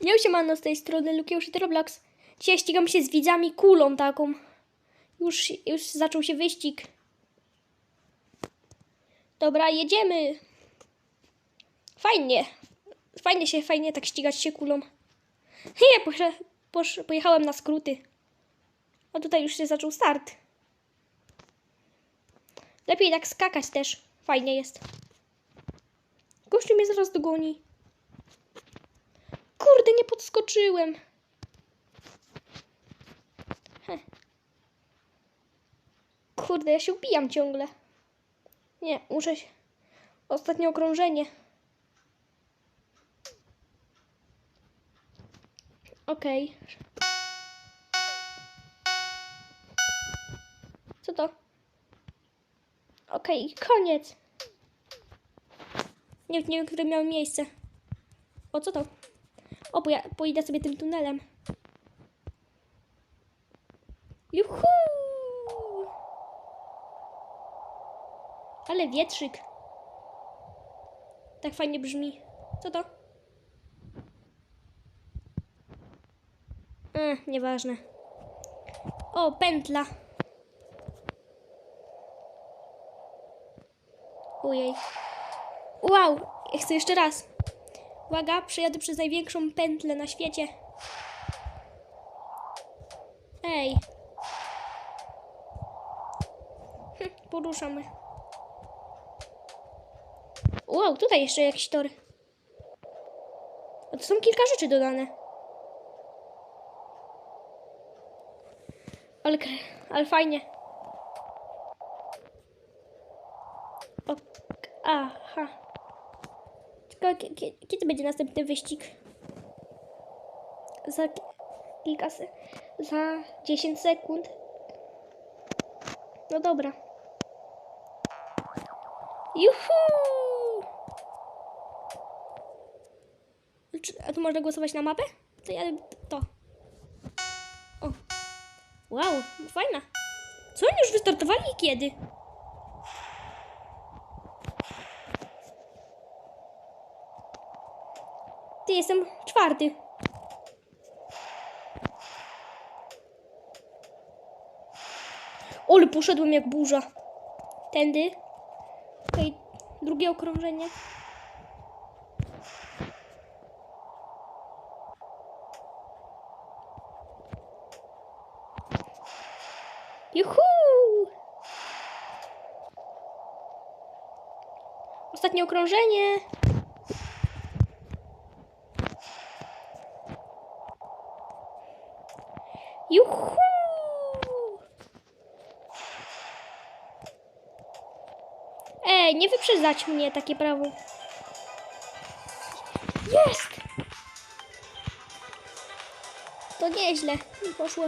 Nie siemano z tej strony Lukeusz i Roblox. Dzisiaj ścigam się z widzami kulą taką. Już, już zaczął się wyścig. Dobra, jedziemy. Fajnie. Fajnie się, fajnie tak ścigać się kulą. Nie, pojechałem na skróty. A tutaj już się zaczął start. Lepiej tak skakać też. Fajnie jest. Gościu mnie zaraz dogoni. Kurde, nie podskoczyłem. Heh. Kurde, ja się ubijam ciągle. Nie, muszę się... Ostatnie okrążenie. Okej. Co to? Okej, koniec. Nie, nie wiem, które miały miejsce. O, co to? O, bo ja pojedę sobie tym tunelem. Juhu! Ale wietrzyk. Tak fajnie brzmi. Co to? E, nieważne. O, pętla. Ojej. Wow, chcę jeszcze raz. Uwaga, przejadę przez największą pętlę na świecie. Ej. Hm, poruszamy. Wow, tutaj jeszcze jakiś tor. A tu są kilka rzeczy dodane. Ale, ale fajnie. O, aha. Ciekawe, kie- kie- kiedy będzie następny wyścig? Za ki- kilka se- Za 10 sekund. No dobra. Juhu! A tu można głosować na mapę? To ja to. O. Wow, fajna. Co oni już wystartowali kiedy? Jestem czwarty. Ole, poszedłem jak burza. Tędy. Okej, drugie okrążenie. Juhu! Ostatnie okrążenie. Juhu! Ej, nie wyprzedzać mnie, takie prawo. Jest! To nieźle mi poszło.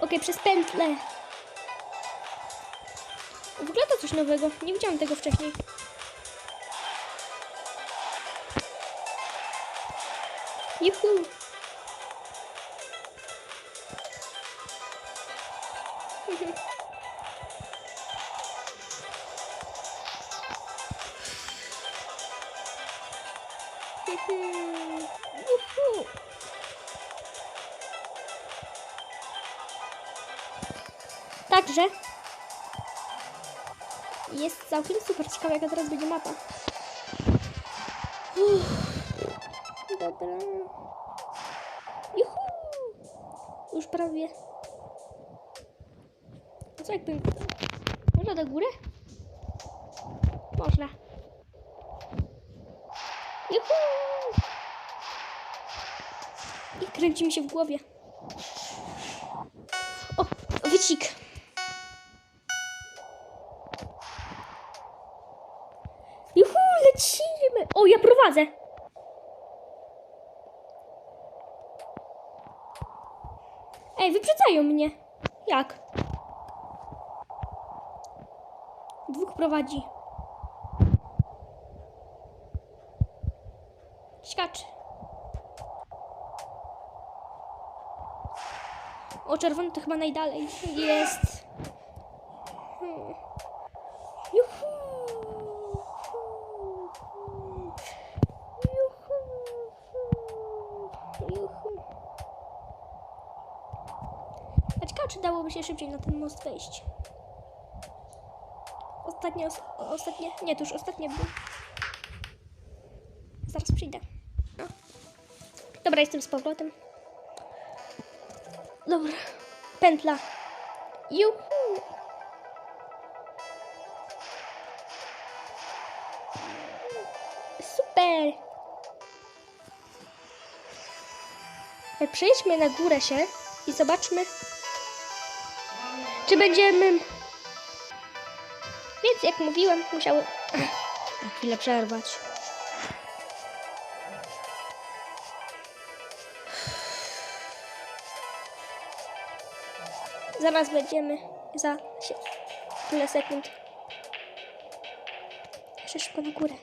Okej, przez pętlę. Wygląda coś nowego. Nie widziałam tego wcześniej. Juhu! Także jest całkiem super ciekawe, jaka teraz będzie mapa. Uff. Dobra. Juhu! Już prawie. Co jakbym... Można do góry? Można. Juhu! I kręci mi się w głowie. O, wycik. Juhu, lecimy. O, ja prowadzę. Ej, wyprzedzają mnie. Jak? prowadzi. Skacze. O, czerwony to chyba najdalej jest. Hmm. Juhu. Juhu. Juhu. A czy dałoby się szybciej na ten most wejść. Ostatnie, os ostatnie, nie, to już ostatnie był. Zaraz przyjdę. No. Dobra, jestem z powrotem. Dobra, pętla. Juhu! Super! E, Przejdźmy na górę się i zobaczmy, czy będziemy... Więc jak mówiłem, musiały na chwilę przerwać. Zaraz będziemy za się- tyle sekund. Jeszcze szybko na górę.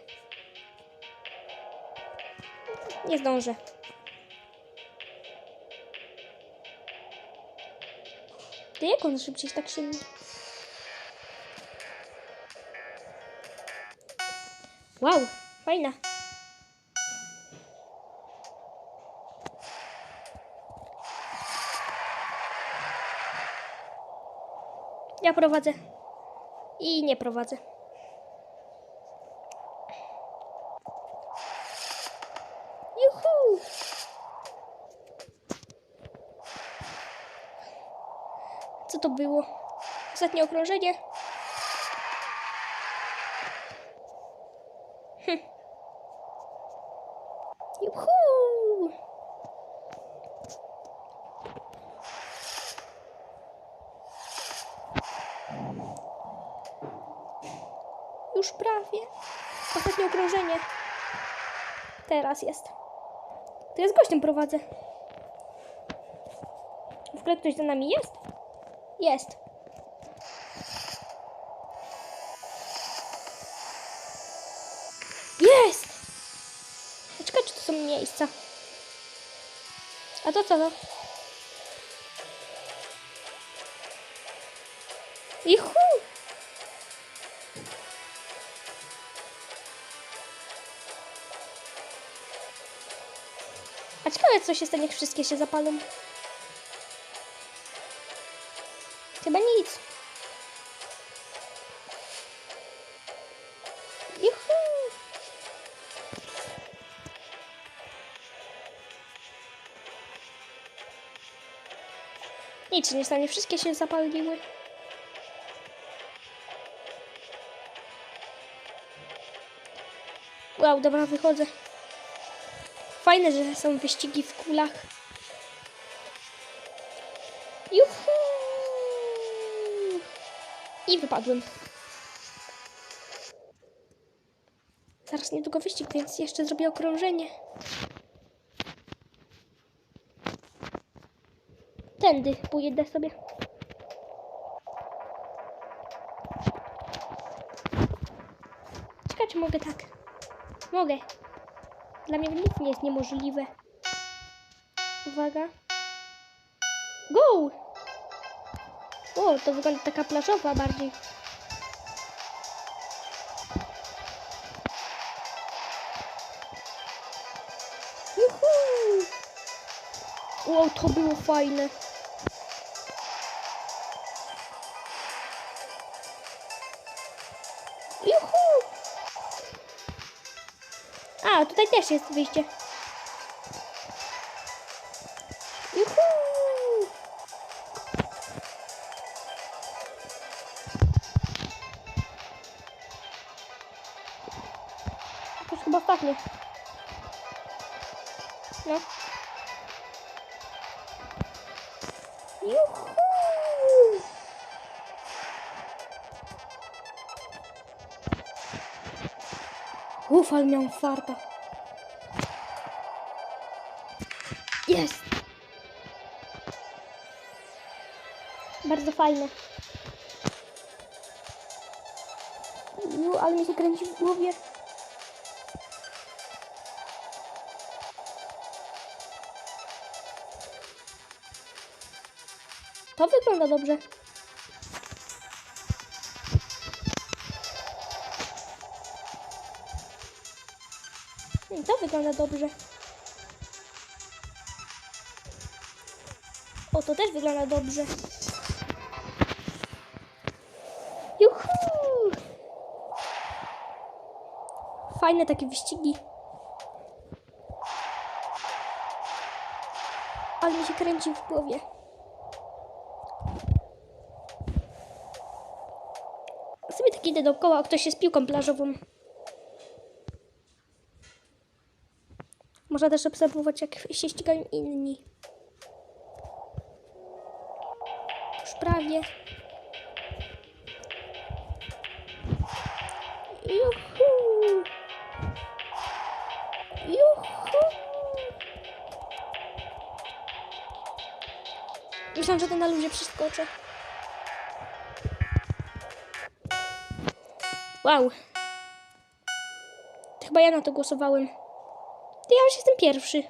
Nie zdążę. To jak on szybciej tak silny? Wow, fajna. Ja prowadzę. I nie prowadzę. Juhu! Co to było? Ostatnie okrążenie? Hm. Juhu! Już prawie. Ostatnie okrążenie. Teraz jest. To ja z gościem prowadzę. W ogóle ktoś za nami jest? Jest. Jest! Czekaj, czy to są miejsca? A to co to? Juhu! A ciekawe, co się stanie, jak wszystkie się zapalą. Chyba nic. Juhu! Nic nie stanie, wszystkie się zapaliły. Wow, dobra, wychodzę. Fajne, że są wyścigi w kulach. Juhu! I wypadłem. Zaraz niedługo wyścig, więc jeszcze zrobię okrążenie. Tędy pojedę sobie. Ciekawe, czy mogę tak. Mogę. Dla mnie nic nie jest niemożliwe. Uwaga. Go! O, to wygląda taka plażowa bardziej. Juhu! Wow, to było fajne. A, tutaj też jest wyjście. Uf, ale farta. Jest! Bardzo fajne. Ju, ale mi się kręci w głowie. To wygląda dobrze. wygląda dobrze. O, to też wygląda dobrze. Juhu! Fajne takie wyścigi. Ale mi się kręci w głowie. Sobie tak idę dookoła, ktoś się z piłką plażową. Można też obserwować, jak się ścigają inni. Już prawie. Juhu! Juhu! Myślałam, że to na luzie przeskoczę. Wow. To chyba ja na to głosowałem. To ja już jestem pierwszy.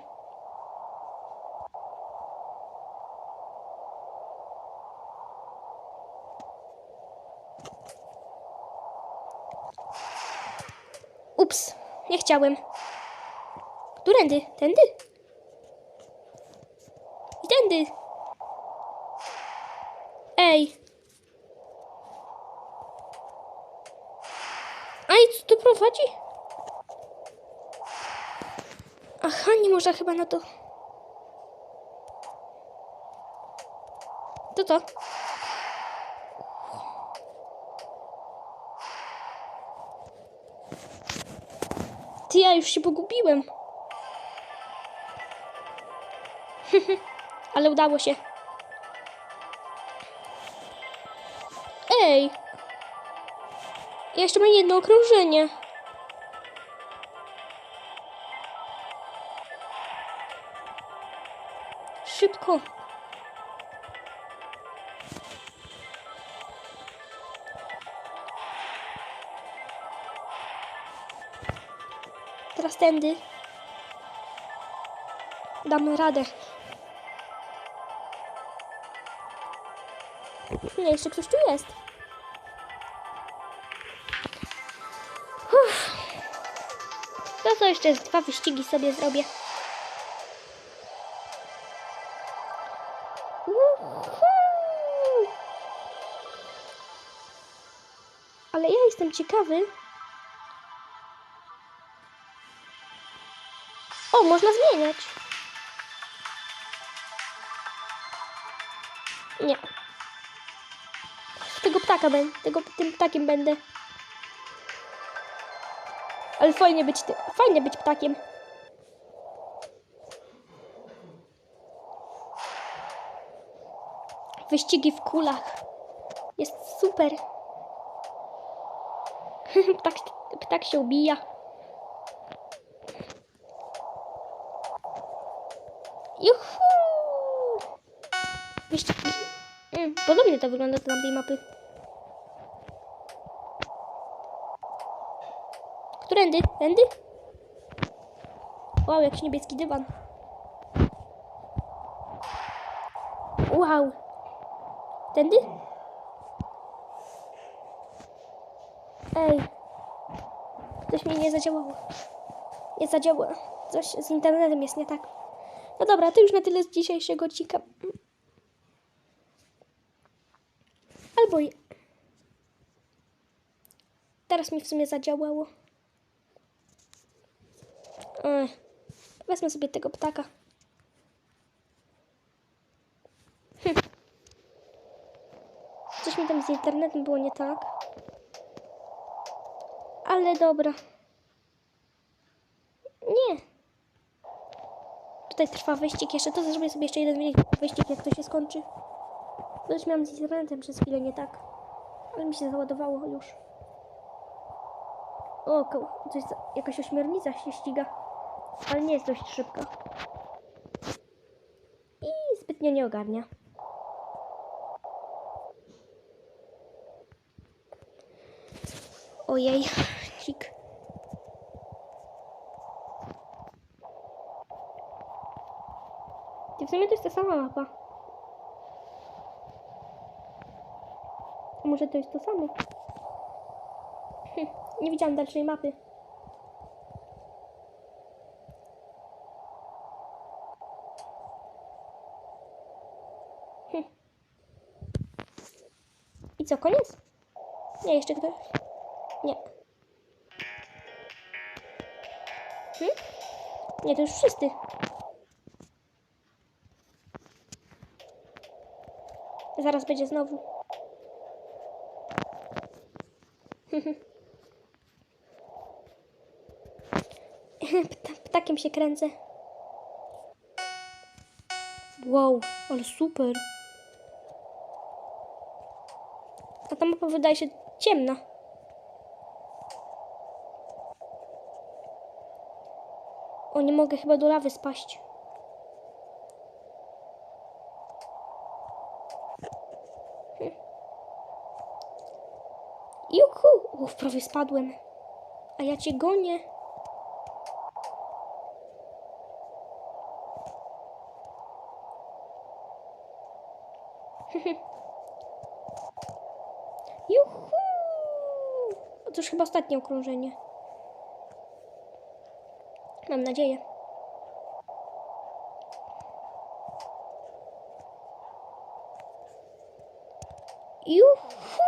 Ups, nie chciałem. Którędy? Tędy? I tędy. Ej. A i co tu prowadzi? Aha, nie można chyba na to. To to. Ty, ja już się pogubiłem. Ale udało się. Ej! Jeszcze mam jedno okrążenie. Szybko. Teraz tędy. Damy radę. Nie, jeszcze ktoś tu jest. Uff. To co jeszcze dwa wyścigi sobie zrobię. Ale ja jestem ciekawy. O, można zmieniać. Nie. Tego ptaka będę. Tego, tym ptakiem będę. Ale fajnie być, fajnie być ptakiem. Wyścigi w kulach. Jest super. ptak, ptak się ubija. Juhu! Wyścigi. Mm, podobnie to wygląda do tamtej mapy. Którędy? Tędy? Wow, jakiś niebieski dywan. Wow. Tędy? Ej. Coś mi nie zadziałało. Nie zadziała. Coś z internetem jest nie tak. No dobra, to już na tyle z dzisiejszego odcinka. Albo... je- Teraz mi w sumie zadziałało. Ech, wezmę sobie tego ptaka. Hm. Coś mi tam z internetem było nie tak. Ale dobra. Nie. Tutaj trwa wyścig jeszcze. To zrobię sobie jeszcze jeden wy- wyścig, jak to się skończy. Już miałam z internetem przez chwilę nie tak. Ale mi się załadowało już. O, coś, jakaś ośmiornica się ściga. Ale nie jest dość szybka. I zbytnio nie ogarnia. Ojej, cik. W sumie to jest ta sama mapa. A może to jest to samo? Hm, nie widziałam dalszej mapy. Hm. I co, koniec? Nie, jeszcze ktoś? Nie, to już wszyscy. Zaraz będzie znowu. Pta, ptakiem się kręcę. Wow, ale super. A ta mapa wydaje się ciemna. O, nie mogę chyba do lawy spaść. Hm. Juhu! Prawie spadłem. A ja cię gonię. Juhu! To już chyba ostatnie okrążenie. Mam nadzieję. Juhu!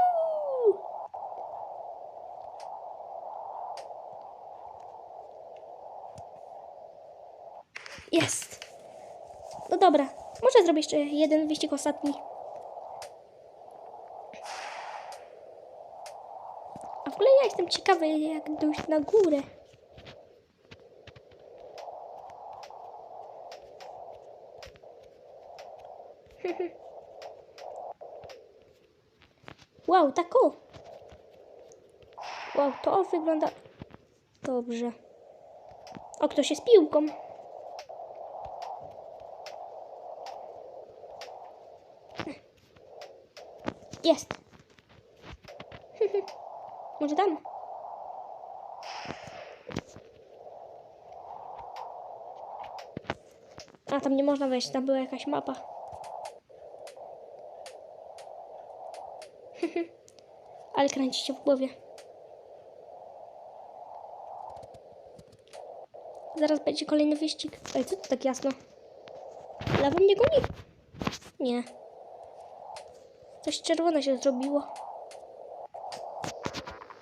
Jest. No dobra, może zrobię jeszcze jeden wyścig ostatni. A w ogóle ja jestem ciekawy, jak dojść na górę. Wow, tak o. Wow, to wygląda dobrze. O, ktoś jest piłką. Jest. Może tam? A, tam nie można wejść, tam była jakaś mapa. Ale kręci się w głowie. Zaraz będzie kolejny wyścig. Ej, co to tak jasno? Lawa mnie goni? Nie. Coś czerwone się zrobiło.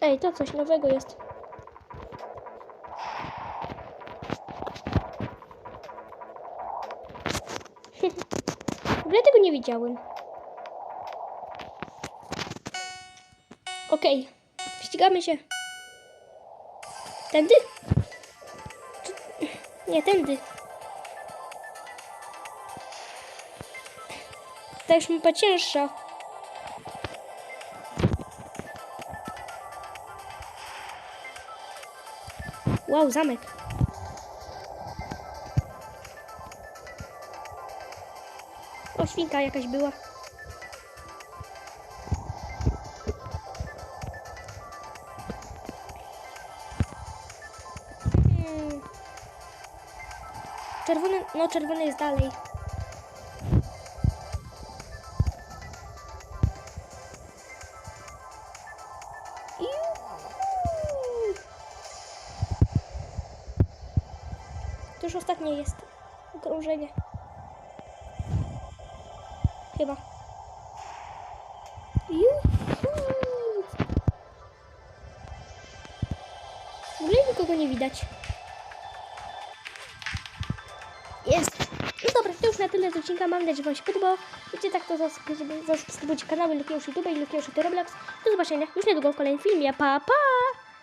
Ej, to coś nowego jest. W ogóle tego nie widziałem. Okej, ścigamy się. Tędy? Nie, tędy. Ta już mapa cięższa. Wow, zamek. O, świnka jakaś była. No czerwony jest dalej. To już ostatnie jest okrążenie. Chyba. Juhu! W ogóle nikogo nie widać. Na tyle z odcinka. Mam nadzieję, że Wam się podobało. Wiecie, tak to zasubskrybujcie kanały Lukieusz YouTube i Lukieusz Roblox. Do zobaczenia już niedługo w kolejnym filmie. Pa, pa!